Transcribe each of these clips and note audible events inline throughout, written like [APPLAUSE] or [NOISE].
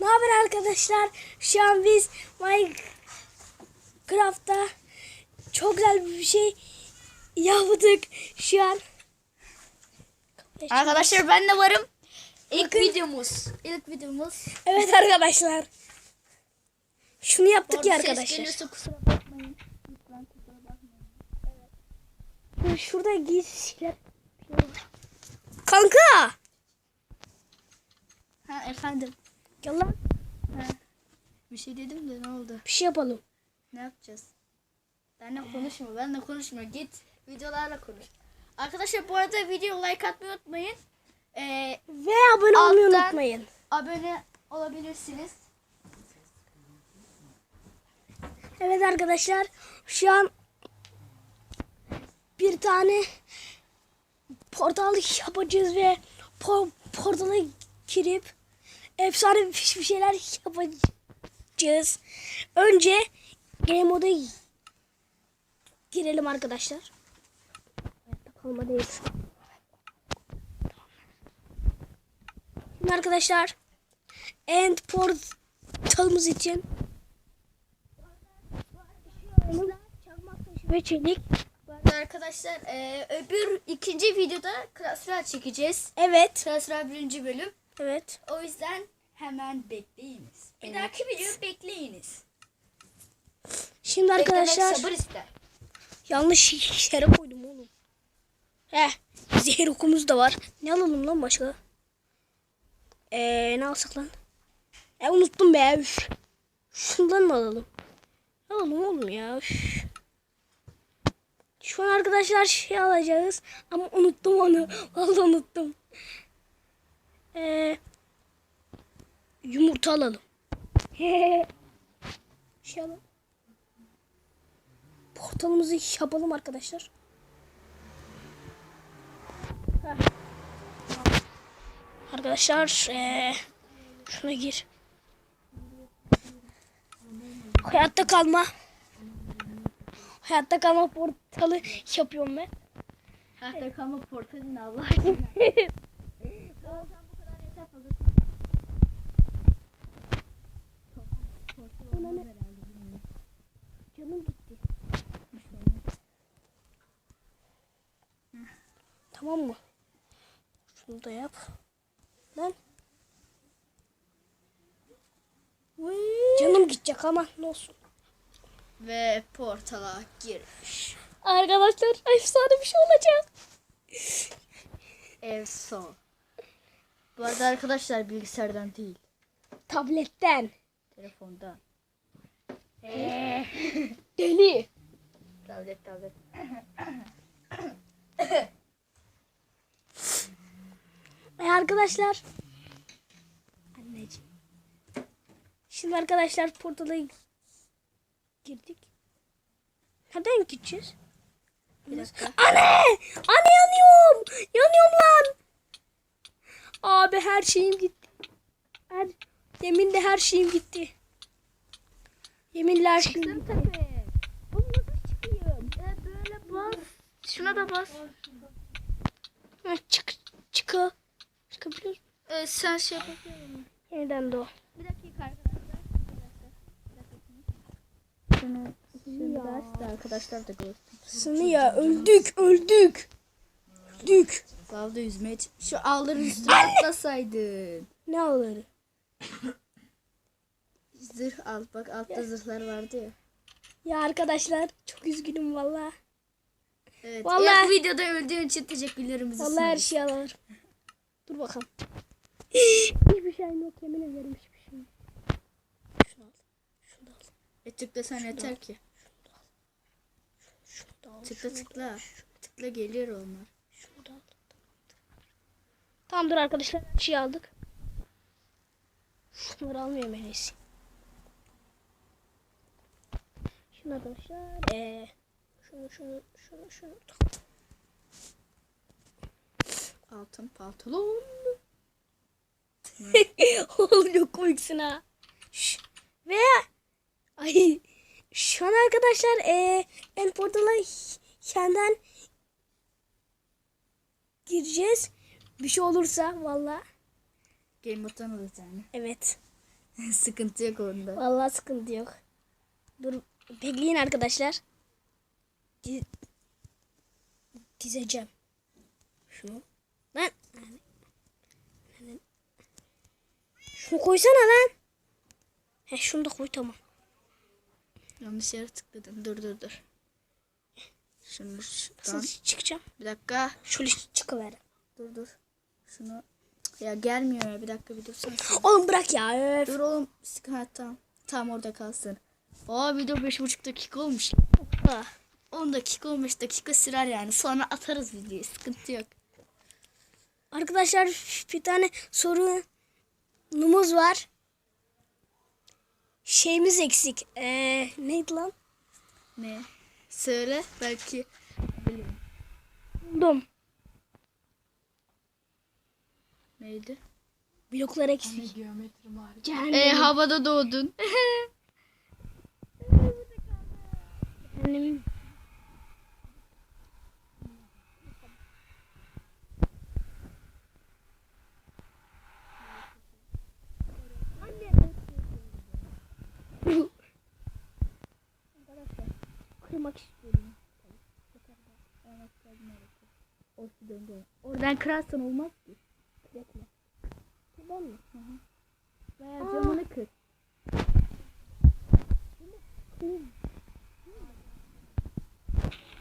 Ne haber arkadaşlar? Şu an biz Minecraft'ta çok güzel bir şey yaptık şu an. Arkadaşlar ben de varım. İlk Bakın. videomuz. İlk videomuz. Evet arkadaşlar. Şunu yaptık ya arada ses arkadaşlar. geliyorsa kusura bakmayın. Lütfen kusura bakmayın. Şurada giysiler. Kanka. Ha efendim. Gel lan. Ha. Bir şey dedim de ne oldu? Bir şey yapalım. Ne yapacağız? Benle konuşma. Benle konuşma. Git videolarla konuş. Arkadaşlar bu arada video like atmayı unutmayın. Ee, Ve abone olmayı Alttan- unutmayın. abone olabilirsiniz. Evet arkadaşlar şu an bir tane portal yapacağız ve po- portala girip efsane bir şeyler yapacağız. Önce game moda girelim arkadaşlar. Kalma değil. Şimdi arkadaşlar end portalımız için ve çelik. Arkadaşlar e, öbür ikinci videoda Royale çekeceğiz. Evet. Royale birinci bölüm. Evet. O yüzden hemen bekleyiniz. Bir dahaki videoyu bekleyiniz. Şimdi Beklemek arkadaşlar sabır ister. yanlış yere koydum oğlum. He, zehir okumuz da var. Ne alalım lan başka? Ee, ne alsak lan? E unuttum be. Üf. Şundan mı alalım? Ne alalım oğlum ya? Üf. Şu an arkadaşlar şey alacağız ama unuttum onu. [LAUGHS] Vallahi unuttum. Ee, yumurta alalım. [LAUGHS] şey alalım. Portalımızı yapalım arkadaşlar. Heh. Arkadaşlar eee şuna gir. Hayatta kalma. Hayatta kalma portalı yapıyorum ben. Hatta kalma portalini Allah [LAUGHS] aşkına. [LAUGHS] Canım gitti. Tamam mı? Şunu da yap. Lan. Canım gidecek ama ne olsun. Ve portala giriş. Arkadaşlar efsane bir şey olacak. Ev son. Bu arada arkadaşlar bilgisayardan değil. Tabletten. Telefondan. Deli. Tablet tablet. E arkadaşlar. Anneciğim. Şimdi arkadaşlar portala girdik. Nereden gideceğiz? Bir dakika. Anne! Anne yanıyorum! Yanıyorum lan! Abi her şeyim gitti. Her, yeminle her şeyim gitti. Yeminle her şeyim gitti. Oğlum nasıl çıkayım? E, böyle bas. Şuna da bas. Ha, çık, çıkı. Çıkabiliyor musun? E, sen şey yapabiliyor musun? Yeniden doğ. Bir dakika arkadaşlar. Şunu, da aç da arkadaşlar da görsün. Sını ya öldük öldük. Öldük. Lavda yüzmeye Şu ağların [LAUGHS] üstüne atlasaydın. Ne ağları? Zırh al. Bak altta zırhlar vardı ya. Ya arkadaşlar çok üzgünüm valla. Evet. Vallahi- İlk videoda öldüğün için teşekkürlerimizi Vallahi her sunarız. şeyi alırım. Dur bakalım. [GASPS] hiçbir şeyim yok yemin ederim hiçbir şeyim. yok. Şunu al. Şunu da al. E tıklasan yeter ki. Şunu da al. Tıkla tıkla. Tıkla geliyor onlar. Şunu da al. Tamam dur arkadaşlar her şeyi aldık. Şunları almayayım en iyisi. Şunu arkadaşlar. Ee, şunu şunu şunu şunu. Altın pantolon. [LAUGHS] Oğlum çok komiksin ha. Şş. Ve ay şu an arkadaşlar e, en portala senden gireceğiz. Bir şey olursa valla Game moddan alırız yani. evet. [LAUGHS] Sıkıntı yok onda. Vallahi sıkıntı yok. Dur bekleyin arkadaşlar. Di- dizeceğim. Şunu. Lan. Şunu koysana lan. He şunu da koy tamam. Yanlış yere tıkladım. Dur dur dur. Şunu şuradan. Nasıl çıkacağım? Bir dakika. Şöyle çıkıver. Dur dur. Şunu. Ya gelmiyor ya. Bir dakika bir dursana. Oğlum bırak ya. Dur oğlum. Ha, tamam. Tam orada kalsın. Aa video 5,5 dakika olmuş. Ah. 10 dakika 15 dakika sürer yani. Sonra atarız videoyu. Sıkıntı yok. Arkadaşlar bir tane sorunumuz var. Şeyimiz eksik. Ee, neydi lan? Ne? Söyle. Belki bilirim. Dom. Neydi? Bloklar eksik. Geometri. Cehennem. E havada doğdun. [LAUGHS] Cehennem. Kırmak istiyorum. Oradan kırarsan olmaz ki. Bekle. Ben mi? Veya camını kır.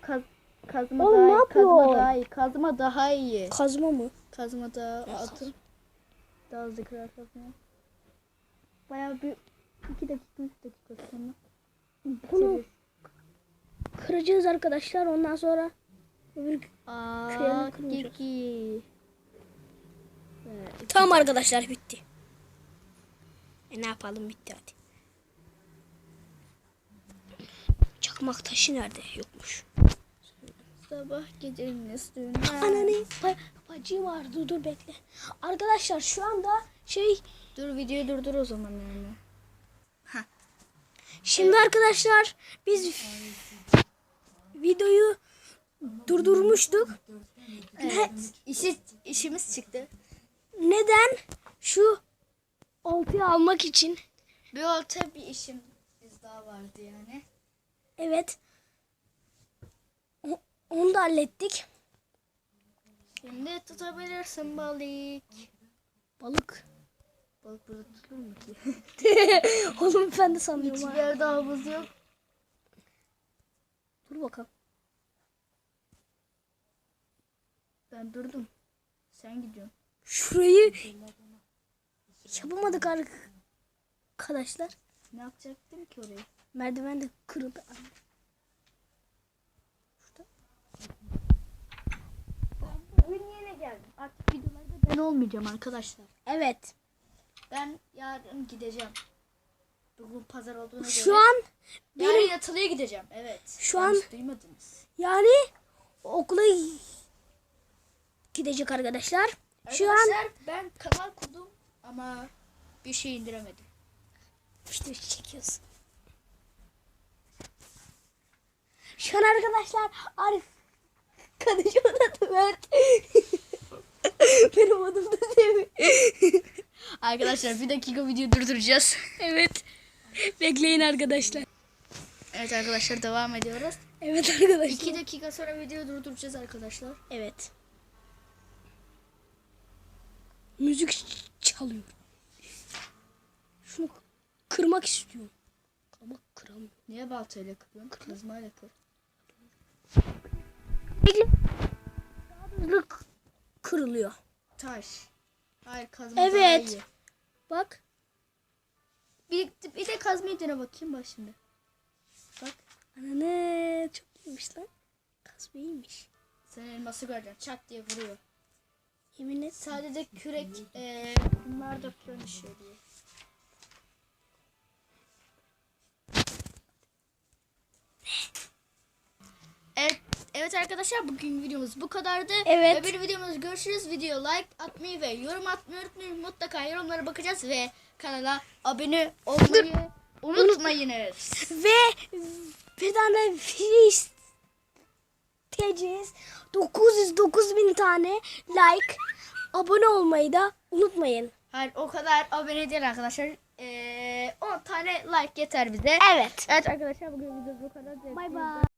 Kaz, kazma Oğlum, daha iyi. Kazma daha iyi. Kazma daha iyi. Kazma mı? Kazma daha atın. Daha hızlı kırar kazma. Bayağı bir iki dakika üç dakika sonra. Bunu kıracağız arkadaşlar. Ondan sonra öbür... Kıyamı kiki. Tamam arkadaşlar bitti. E ne yapalım bitti hadi. Çakmak taşı nerede? Yokmuş. Sabah gecenin üstüne. Ananı ba bacı var. Dur dur bekle. Arkadaşlar şu anda şey Dur videoyu durdur o zaman yani. şimdi arkadaşlar biz videoyu durdurmuştuk. Evet. İşi, işimiz çıktı. Neden? Şu oltayı almak için. Bir olta bir işimiz daha vardı yani. Evet. O- Onu da hallettik. Şimdi tutabilirsin balık. Balık. Balık burada tutulur mu ki? [LAUGHS] Oğlum ben de sanıyorum. Hiçbir yerde havuz yok. Dur bakalım. Ben durdum. Sen gidiyorsun. Şurayı yapamadık arkadaşlar. Ne yapacaktım ki orayı? Merdiven de kırıldı. Bugün yine geldim. Artık videolarda ben olmayacağım arkadaşlar. Evet. Ben yarın gideceğim. Bugün pazar olduğuna göre. Şu an Yarın benim yatılıya gideceğim. Evet. Şu an- duymadınız. yani okula gidecek arkadaşlar. Şu an Arkadaşlar ben kanal kurdum ama bir şey indiremedim. işte çekiyoruz. Şu an arkadaşlar Arif kardeşimin adı Mert. Benim adım da Semih. Arkadaşlar bir dakika video durduracağız. evet. [LAUGHS] Bekleyin arkadaşlar. Evet arkadaşlar devam ediyoruz. Evet arkadaşlar. 2 dakika sonra videoyu durduracağız arkadaşlar. Evet. Müzik çalıyor. Şunu kırmak istiyorum. Ama kıramıyorum. Niye baltayla kırıyorsun? Kızmayla kır. Daha kırılıyor. Taş. Hayır kazma daha Evet. iyi. Bak. Bir, bir de kazmayı dene bakayım bak şimdi. Bak. Anne çok iyiymiş lan. Kazma iyiymiş. Sen elması göreceksin. Çat diye vuruyor. Yemin et. Sadece kürek eee bunlar da dönüşüyor diye. Evet, evet arkadaşlar bugün videomuz bu kadardı. Evet. Öbür videomuzda görüşürüz. Video like atmayı ve yorum atmayı unutmayın. Mutlaka yorumlara bakacağız ve kanala abone olmayı unutmayınız. Ve bir tane video isteyeceğiz. 909 bin tane like. Abone olmayı da unutmayın. Hayır o kadar abone değil arkadaşlar. Ee, 10 tane like yeter bize. Evet. Evet arkadaşlar bugün videomuz bu kadar. Bay bay.